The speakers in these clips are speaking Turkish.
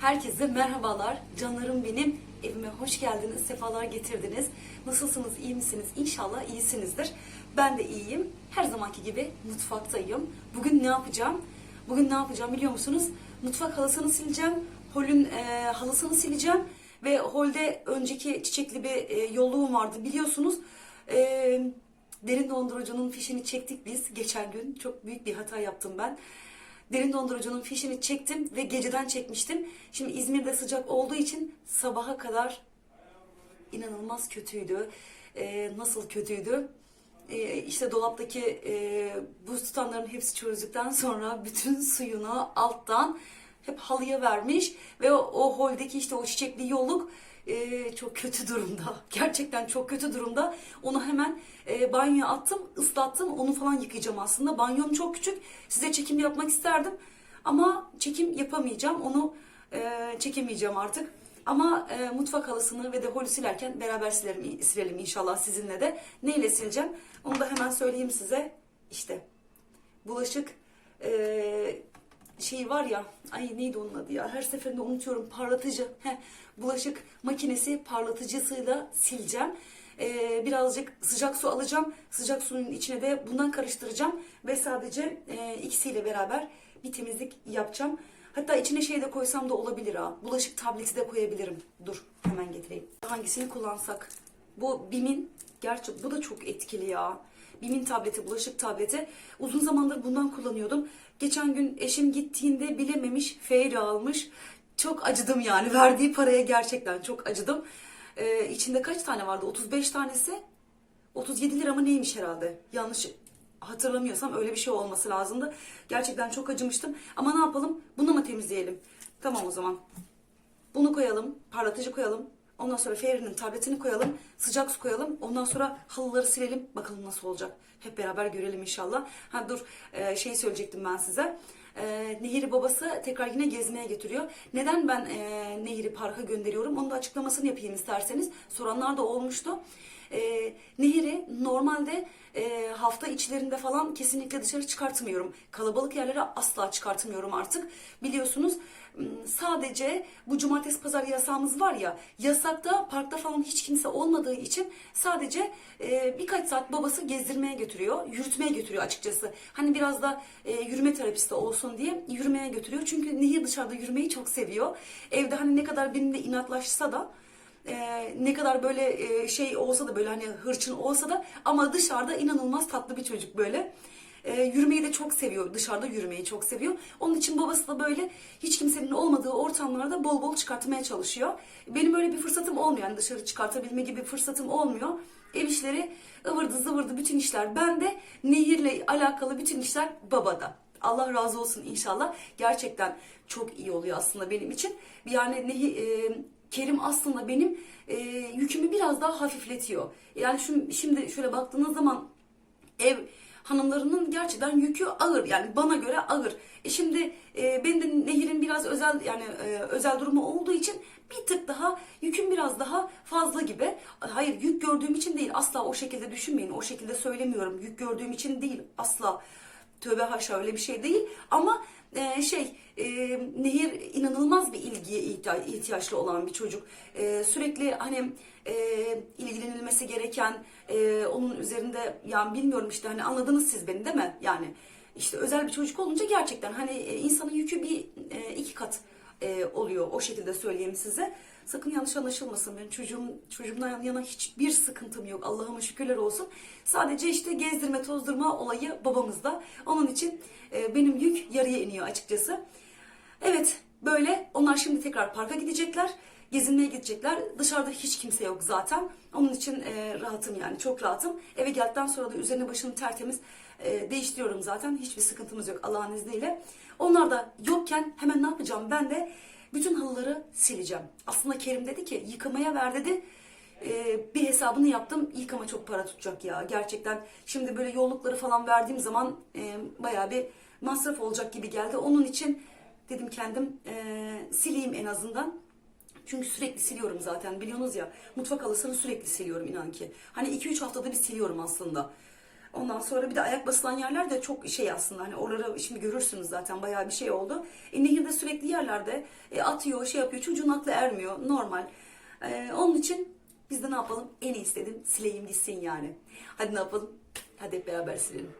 Herkese merhabalar. Canlarım benim. Evime hoş geldiniz. Sefalar getirdiniz. Nasılsınız? iyi misiniz? İnşallah iyisinizdir. Ben de iyiyim. Her zamanki gibi mutfaktayım. Bugün ne yapacağım? Bugün ne yapacağım biliyor musunuz? Mutfak halısını sileceğim. Holün e, halısını sileceğim. Ve holde önceki çiçekli bir e, yolluğum vardı biliyorsunuz. E, derin dondurucunun fişini çektik biz geçen gün. Çok büyük bir hata yaptım ben. Derin dondurucunun fişini çektim ve geceden çekmiştim. Şimdi İzmir'de sıcak olduğu için sabaha kadar inanılmaz kötüydü. Ee, nasıl kötüydü? Ee, işte dolaptaki e, buz tutanların hepsi çözdükten sonra bütün suyunu alttan hep halıya vermiş ve o, o holdeki işte o çiçekli yolluk e, çok kötü durumda. Gerçekten çok kötü durumda. Onu hemen e, banyoya attım, ıslattım. Onu falan yıkayacağım aslında. Banyom çok küçük. Size çekim yapmak isterdim. Ama çekim yapamayacağım. Onu e, çekemeyeceğim artık. Ama e, mutfak halısını ve de holü silerken beraber silerim, silelim inşallah sizinle de. Neyle sileceğim? Onu da hemen söyleyeyim size. İşte bulaşık e, şey var ya ay neydi onun adı ya? Her seferinde unutuyorum parlatıcı. Heh, bulaşık makinesi parlatıcısıyla sileceğim. Ee, birazcık sıcak su alacağım. Sıcak suyun içine de bundan karıştıracağım ve sadece e, ikisiyle beraber bir temizlik yapacağım. Hatta içine şey de koysam da olabilir ha. Bulaşık tableti de koyabilirim. Dur hemen getireyim. Hangisini kullansak? Bu BİM'in gerçi bu da çok etkili ya BİM'in tableti, bulaşık tableti. Uzun zamandır bundan kullanıyordum. Geçen gün eşim gittiğinde bilememiş, feyri almış. Çok acıdım yani. Verdiği paraya gerçekten çok acıdım. Ee, içinde kaç tane vardı? 35 tanesi. 37 lira mı neymiş herhalde? Yanlış hatırlamıyorsam öyle bir şey olması lazımdı. Gerçekten çok acımıştım. Ama ne yapalım? Bunu mu temizleyelim? Tamam o zaman. Bunu koyalım, parlatıcı koyalım. Ondan sonra Fairy'nin tabletini koyalım, sıcak su koyalım. Ondan sonra halıları silelim. Bakalım nasıl olacak. Hep beraber görelim inşallah. Ha dur, e, şey söyleyecektim ben size. E, Nehir'i babası tekrar yine gezmeye getiriyor. Neden ben e, Nehir'i parka gönderiyorum? Onun da açıklamasını yapayım isterseniz. Soranlar da olmuştu. E, Nehir'i normalde e, hafta içlerinde falan kesinlikle dışarı çıkartmıyorum. Kalabalık yerlere asla çıkartmıyorum artık. Biliyorsunuz sadece bu cumartesi pazar yasağımız var ya yasakta parkta falan hiç kimse olmadığı için sadece e, birkaç saat babası gezdirmeye götürüyor. Yürütmeye götürüyor açıkçası. Hani biraz da e, yürüme terapisti olsun diye yürümeye götürüyor. Çünkü Nehir dışarıda yürümeyi çok seviyor. Evde hani ne kadar benimle inatlaşsa da e, ne kadar böyle e, şey olsa da böyle hani hırçın olsa da ama dışarıda inanılmaz tatlı bir çocuk böyle. E, yürümeyi de çok seviyor. Dışarıda yürümeyi çok seviyor. Onun için babası da böyle hiç kimsenin olmadığı ortamlarda bol bol çıkartmaya çalışıyor. Benim öyle bir fırsatım olmuyor. Yani dışarı çıkartabilme gibi fırsatım olmuyor. Ev işleri ıvırdı zıvırdı bütün işler bende. Nehirle alakalı bütün işler babada. Allah razı olsun inşallah. Gerçekten çok iyi oluyor aslında benim için. Yani Nehir, e, Kerim aslında benim e, yükümü biraz daha hafifletiyor. Yani şu, şimdi şöyle baktığınız zaman ev hanımlarının gerçekten yükü ağır yani bana göre ağır. E şimdi e, benim de Nehir'in biraz özel yani e, özel durumu olduğu için bir tık daha yüküm biraz daha fazla gibi. Hayır yük gördüğüm için değil asla o şekilde düşünmeyin o şekilde söylemiyorum yük gördüğüm için değil asla tövbe haşa öyle bir şey değil ama e, şey e, Nehir inanılmaz bir ilgiye ihtiya- ihtiyaçlı olan bir çocuk. E, sürekli hani e, ilgilenilmesi gereken e, onun üzerinde yani bilmiyorum işte hani anladınız siz beni değil mi? Yani işte özel bir çocuk olunca gerçekten hani e, insanın yükü bir e, iki kat e, oluyor o şekilde söyleyeyim size. Sakın yanlış anlaşılmasın benim çocuğum çocuğumdan yana hiçbir sıkıntım yok. Allah'ıma şükürler olsun. Sadece işte gezdirme tozdurma olayı babamızda. Onun için e, benim yük yarıya iniyor açıkçası. Evet böyle onlar şimdi tekrar parka gidecekler. Gezinmeye gidecekler. Dışarıda hiç kimse yok zaten. Onun için e, rahatım yani çok rahatım. Eve geldikten sonra da üzerine başını tertemiz e, değiştiriyorum zaten. Hiçbir sıkıntımız yok Allah'ın izniyle. Onlar da yokken hemen ne yapacağım? Ben de bütün halıları sileceğim. Aslında Kerim dedi ki yıkamaya ver dedi. Ee, bir hesabını yaptım. Yıkama çok para tutacak ya. Gerçekten şimdi böyle yollukları falan verdiğim zaman e, bayağı bir masraf olacak gibi geldi. Onun için dedim kendim e, sileyim en azından. Çünkü sürekli siliyorum zaten biliyorsunuz ya. Mutfak halısını sürekli siliyorum inan ki. Hani 2-3 haftada bir siliyorum aslında. Ondan sonra bir de ayak basılan yerler de çok şey aslında. Hani oraları şimdi görürsünüz zaten bayağı bir şey oldu. E, nehirde sürekli yerlerde e, atıyor, şey yapıyor. Çocuğun aklı ermiyor. Normal. E, onun için biz de ne yapalım? En iyisi dedim. Sileyim gitsin yani. Hadi ne yapalım? Hadi hep beraber silelim.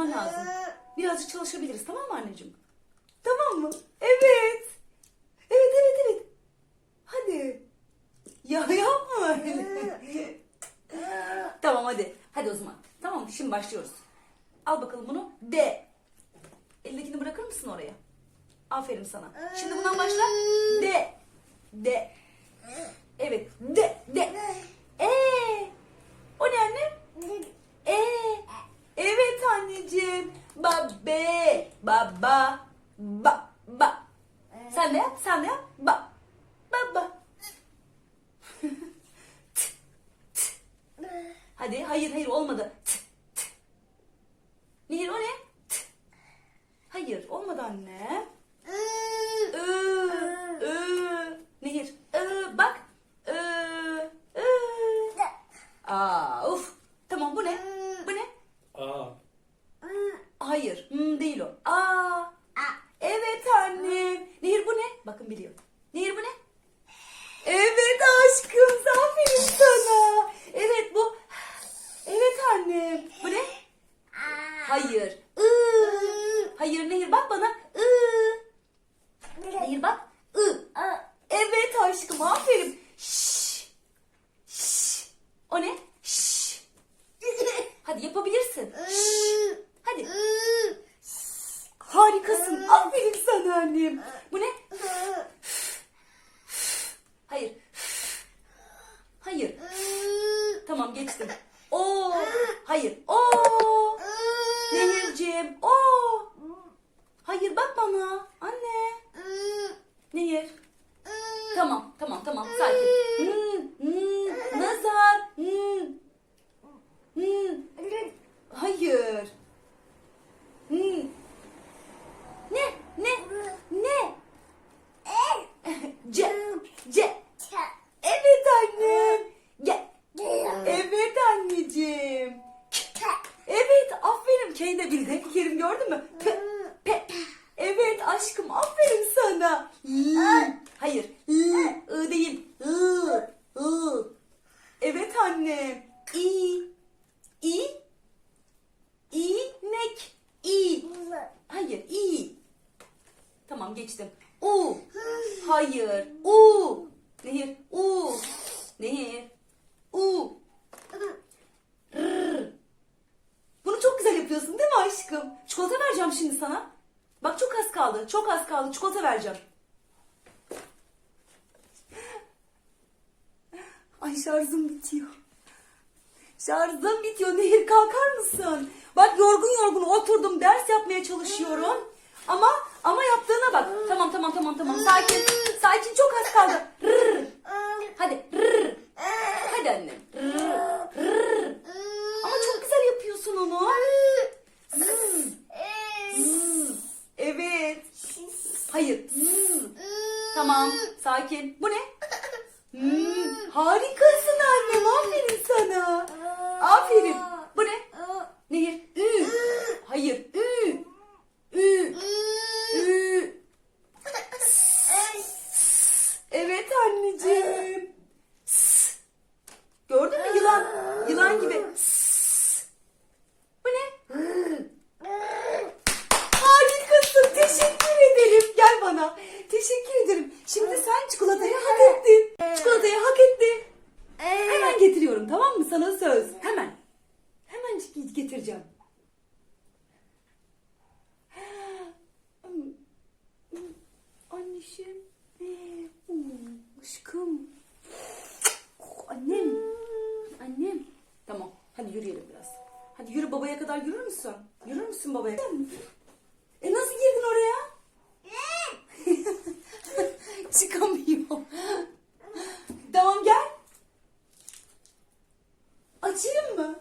Çalışman lazım. Birazcık çalışabiliriz tamam mı anneciğim? Tamam mı? Evet. Evet evet evet. Hadi. Ya yapma öyle. tamam hadi. Hadi o zaman. Tamam? Şimdi başlıyoruz. Al bakalım bunu. D. Elindekini bırakır mısın oraya? Aferin sana. Şimdi bundan başla. D. D. Evet. D. D. E. O ne anne? Anneciğim. Babe. Baba. Ba. Ba. Sen de yap. Sen de yap. Ba. Baba. T, t. Hadi. Hayır hayır olmadı. T, t. Nehir o ne? T. Hayır olmadı anne. Ö, ö. Nehir. Ö, bak. Ö, ö. Aa, uf. Tamam bu ne? Bu ne? Aa. Hayır. Hmm, değil o. Aa. Evet annem. Nehir bu ne? Bakın biliyor. Nehir bu ne? Evet aşkım. Aferin sana. Evet bu. Evet annem. Bu ne? Hayır. I. Hayır Nehir bak bana. I. Nehir bak. I. Evet aşkım aferin. Şş. Şş. O ne? Şş. Hadi yapabilirsin. Şş. Hadi. Harikasın. Aferin sana annem. Bu ne? Hayır. Hayır. Tamam geçtim. Oo. Hayır. Oo. Nehirciğim. Oo. Hayır bak bana. Anne. Nehir. Tamam tamam tamam sakin. Hmm, hmm, nazar. Hmm. Hmm. Hayır. Hmm. Ne? Ne? Ne? C. C. Evet annem. Gel. Evet anneciğim. Evet aferin. Kendi de bildi. Kerim gördün mü? P. P. Evet aşkım aferin sana. L. Hayır. L. I değil. I. I. Evet annem. İ. İ. İnek. İ. Hayır. İ. Tamam geçtim. U. Hayır. U. Nehir. U. Nehir. U. R. Bunu çok güzel yapıyorsun değil mi aşkım? Çikolata vereceğim şimdi sana. Bak çok az kaldı. Çok az kaldı. Çikolata vereceğim. Ay şarjım bitiyor. Şarjım bitiyor. Nehir kalkar mısın? Bak yorgun yorgun oturdum. Ders yapmaya çalışıyorum. Ama. Tamam tamam. Sakin. Sakin çok az kaldı. Rrr. Hadi. Rrr. Hadi annem. Rrr. Rrr. Ama çok güzel yapıyorsun onu. Zzz. Zzz. Evet. Hayır. Zzz. Tamam. Sakin. Bu ne? Hmm, harikasın annem. Aferin sana. Aferin. Bu ne? Nehir. Ü. Hayır. Ü. Ü. Ü. Evet anneciğim. Gördün mü yılan? Yılan gibi. Bu ne? Harikasın. Teşekkür ederim. Gel bana. Teşekkür ederim. Şimdi sen çikolatayı hak ettin. Çikolatayı hak ettin. Hemen getiriyorum tamam mı? Sana söz. Hemen. Hemen getireceğim. Anneciğim. Aşkım. Annem. Annem. Tamam. Hadi yürüyelim biraz. Hadi yürü babaya kadar yürür müsün? Yürür müsün babaya? E nasıl girdin oraya? Çıkamıyor. Tamam gel. Açayım mı?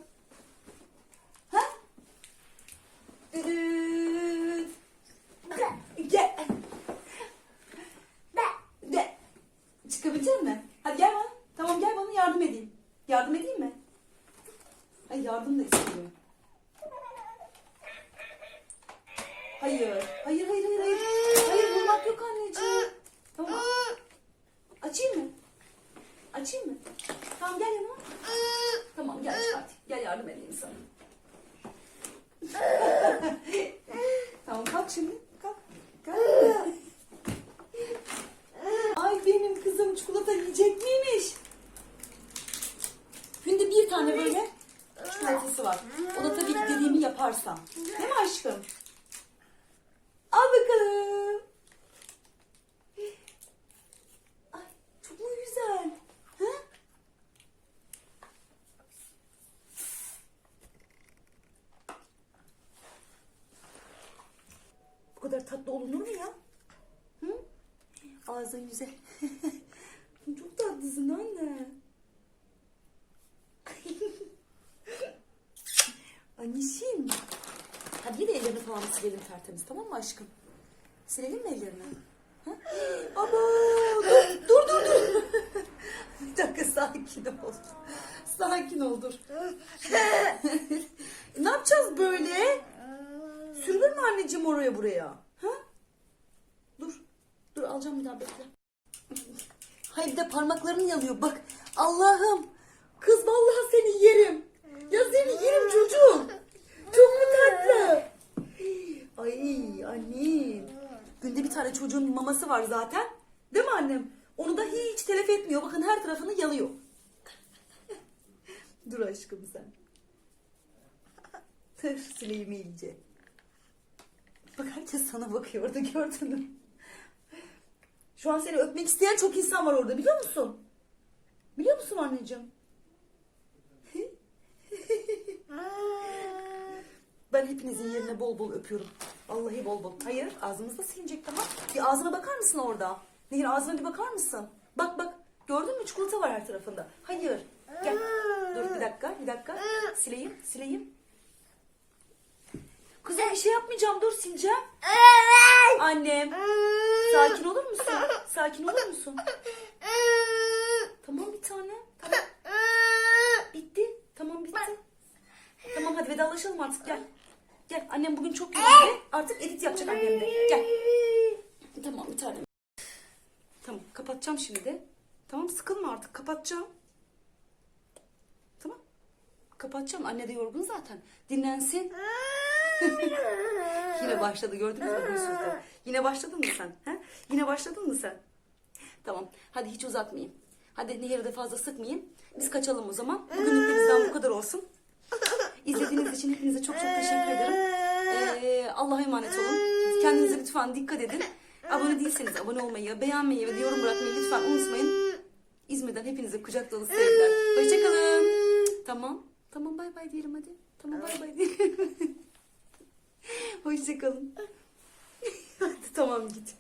Ha? Ee, gel. De. Çıkabilecek mi? Hadi gel bana. Tamam gel bana yardım edeyim. Yardım edeyim mi? Hayır yardım da istemiyorum. Hayır. Hayır hayır hayır hayır. Hayır vurmak yok anneciğim. Tamam. Açayım mı? Açayım mı? Tamam gel yanıma. Tamam gel çıkart. Gel yardım edeyim sana. tamam kalk şimdi. Kalk. Kalk. Ay benim kızım çikolata yiyecek miymiş? Günde bir tane böyle çikolatası var. O da tabii dediğimi yaparsam. Değil mi aşkım? Al bakalım. Ay çok mu güzel? Ha? Bu kadar tatlı olunur mu ya? Hı? Ağzın güzel. çok tatlısın anne. Anneciğim. Hadi yine ellerini falan silelim tertemiz tamam mı aşkım? Silelim mi ellerini? Ha? Ama dur dur dur. dur. Bir dakika sakin ol. Sakin ol dur. ne yapacağız böyle? Sürülür mü anneciğim oraya buraya? Ha? Dur. Dur alacağım bir daha bekle. Hayır bir de parmakların yanıyor bak. Allah'ım. Kız vallahi seni yerim. Ya seni tane çocuğun maması var zaten. Değil mi annem? Onu da hiç telef etmiyor. Bakın her tarafını yalıyor. Dur aşkım sen. Tır sileyim iyice. Bak herkes sana bakıyordu gördün mü? Şu an seni öpmek isteyen çok insan var orada biliyor musun? Biliyor musun anneciğim? ben hepinizin yerine bol bol öpüyorum. Vallahi bol bol. Hayır ağzımızda silinecek daha. Bir ağzına bakar mısın orada? Nehir ağzına bir bakar mısın? Bak bak. Gördün mü çikolata var her tarafında. Hayır. Gel. Dur bir dakika bir dakika. Sileyim sileyim. Kızım bir şey yapmayacağım dur sileceğim. Annem. Sakin olur musun? Sakin olur musun? Tamam bir tane. Tamam. Bitti. Tamam bitti. Tamam hadi vedalaşalım artık gel. Gel annem bugün çok yoruldu. Artık edit yapacak annem de. Gel. Tamam bir tane. Tamam kapatacağım şimdi. Tamam sıkılma artık kapatacağım. Tamam. Kapatacağım. Anne de yorgun zaten. Dinlensin. Yine başladı gördünüz mü huysuzluğu? Yine başladın mı sen? He? Yine başladın mı sen? Tamam. Hadi hiç uzatmayayım. Hadi Nehir'i de fazla sıkmayayım. Biz kaçalım o zaman. Bugünlük de bizden bu kadar olsun. İzlediğiniz için hepinize çok çok teşekkür ederim. Ee, Allah'a emanet olun. Kendinize lütfen dikkat edin. Abone değilseniz abone olmayı, beğenmeyi ve yorum bırakmayı lütfen unutmayın. İzmir'den hepinize kucak dolu sevgiler. Hoşçakalın. Tamam. Tamam bay bay diyelim hadi. Tamam bay bay diyelim. Hoşçakalın. tamam git.